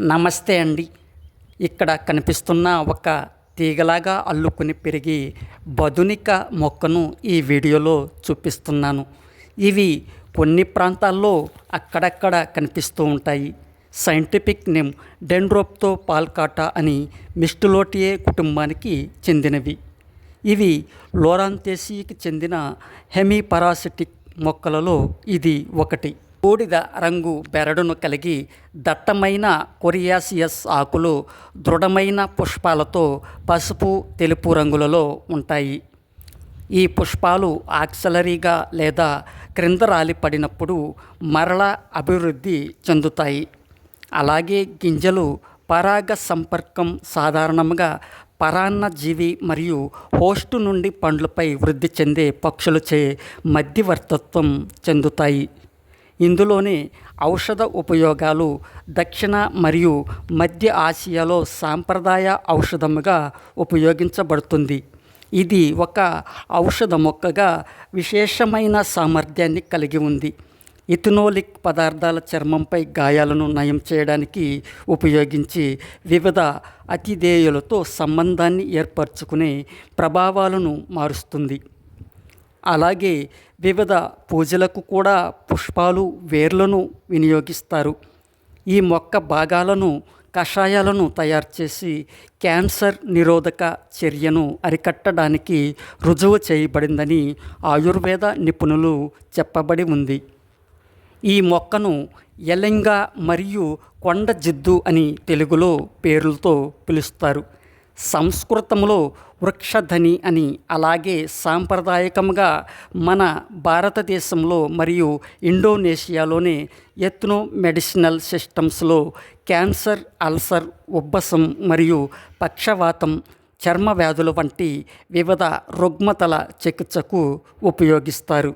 నమస్తే అండి. ఇక్కడ కనిపిస్తున్న ఒక తీగలాగా అల్లుకుని పెరిగి బదునిక మొక్కను ఈ వీడియోలో చూపిస్తున్నాను. ఇవి కొన్ని ప్రాంతాల్లో అక్కడక్కడ కనిపిస్తూ ఉంటాయి. సైంటిఫిక్ నేమ్ డెండ్రోప్తో పాల్కాటా అని మిస్టులోటియే కుటుంబానికి చెందినవి. ఇవి లోరాంతేసీకి చెందిన హెమీపరాసిటిక్ మొక్కలలో ఇది ఒకటి. బూడిద రంగు బెరడును కలిగి దట్టమైన కొరియాసియస్ ఆకులు దృఢమైన పుష్పాలతో పసుపు తెలుపు రంగులలో ఉంటాయి. ఈ పుష్పాలు ఆక్సలరీగా లేదా క్రింద రాలిపడినప్పుడు మరల అభివృద్ధి చెందుతాయి. అలాగే గింజలు పరాగ సంపర్కం సాధారణంగా పరాన్నజీవి మరియు హోస్టు నుండి పండ్లపై వృద్ధి చెందే పక్షులచే మధ్యవర్తత్వం చెందుతాయి. ఇందులోని ఔషధ ఉపయోగాలు దక్షిణ మరియు మధ్య ఆసియాలో సాంప్రదాయ ఔషధముగా ఉపయోగించబడుతుంది. ఇది ఒక ఔషధ మొక్కగా విశేషమైన సామర్థ్యాన్ని కలిగి ఉంది. ఇథనోలిక్ పదార్థాల చర్మంపై గాయాలను నయం చేయడానికి ఉపయోగించి వివిధ అతిధేయులతో సంబంధాన్ని ఏర్పరచుకునే ప్రభావాలను మారుస్తుంది. అలాగే వివిధ పూజలకు కూడా పుష్పాలు వేర్లను వినియోగిస్తారు. ఈ మొక్క భాగాలను కషాయాలను తయారు చేసి క్యాన్సర్ నిరోధక చర్యను అరికట్టడానికి రుజువు చేయబడిందని ఆయుర్వేద నిపుణులు చెప్పబడి ఉంది. ఈ మొక్కను ఎలంగ మరియు కొండ జిద్దు అని తెలుగులో పేర్లతో పిలుస్తారు. సంస్కృతంలో వృక్షధని అని అలాగే సాంప్రదాయకంగా మన భారతదేశంలో మరియు ఇండోనేషియాలోనే ఎత్నో మెడిసినల్ సిస్టమ్స్లో క్యాన్సర్ అల్సర్ ఉబ్బసం మరియు పక్షవాతం చర్మ వ్యాధుల వంటి వివిధ రుగ్మతల చికిత్సకు ఉపయోగిస్తారు.